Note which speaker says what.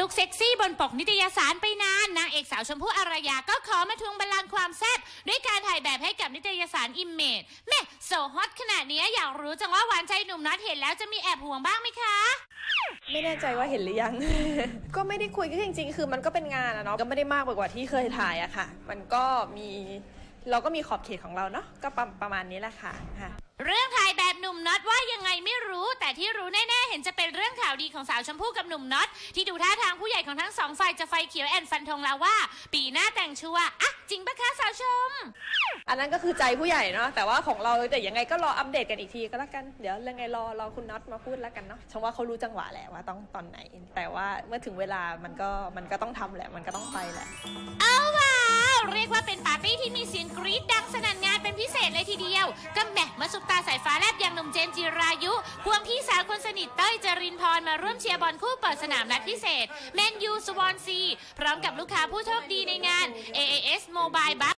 Speaker 1: ลุกเซ็กซี่บนปกนิตยสารไปนานนางเอกสาวชมพู่อารยาก็ขอมาทวงบัลลังก์ความแซ่บด้วยการถ่ายแบบให้กับนิตยสารอิมเมจแม่โซฮอตขนาดนี้อยากรู้จังว่าหวานใจหนุ่มน็อตเห็นแล้วจะมีแอบห่วงบ้างไหมคะ
Speaker 2: ไม่แน่ใจว่าเห็นหรือยัง ก็ไม่ได้คุยก็จริง ๆ คือมันก็เป็นงานอะเนาะก็ไม่ได้มากไปกว่าที่เคยถ่ายอะค่ะ มันก็มีเราก็มีขอบเขตของเราเนาะก็ประประมาณนี้แหละค่ะค่ะ
Speaker 1: เรื่อง แต่ที่รู้แน่ๆ เห็นจะเป็นเรื่องข่าวดีของสาวชมพู่กับหนุ่มน็อต ที่ดูท่าทางผู้ใหญ่ของทั้งสองฝ่ายจะไฟเขียวแอนฟันธงแล้วว่า ปีหน้าแต่งชัวร์อะจริงปะคะสาวชม
Speaker 2: อันนั้นก็คือใจผู้ใหญ่เนาะแต่ว่าของเราแต่ยังไงก็รออัปเดตกันอีกทีก็แล้วกันเดี๋ยวเรื่องไงรอรอคุณน็อตมาพูดแล้วกันเนาะชมว่าเขารู้จังหวะแหละว่าต้องตอนไหน แต่ว่าเมื่อถึงเวลามันก็มันก็ต้องทำแหละมันก็ต้องไปแหละ
Speaker 1: เอาว้าว ษเลยทีเดียว ก็แหมมาสุปตาสายฟ้าแลบอย่างหนุ่มเจมส์จิรายุควงพี่สาวคนสนิทเต้ยจรินพรมาร่วมเชียร์บอลคู่เปิดสนามนัดพิเศษแมนยูสวอนซีพร้อมกับลูกค้าผู้โชคดีในงาน AAS Mobile Bus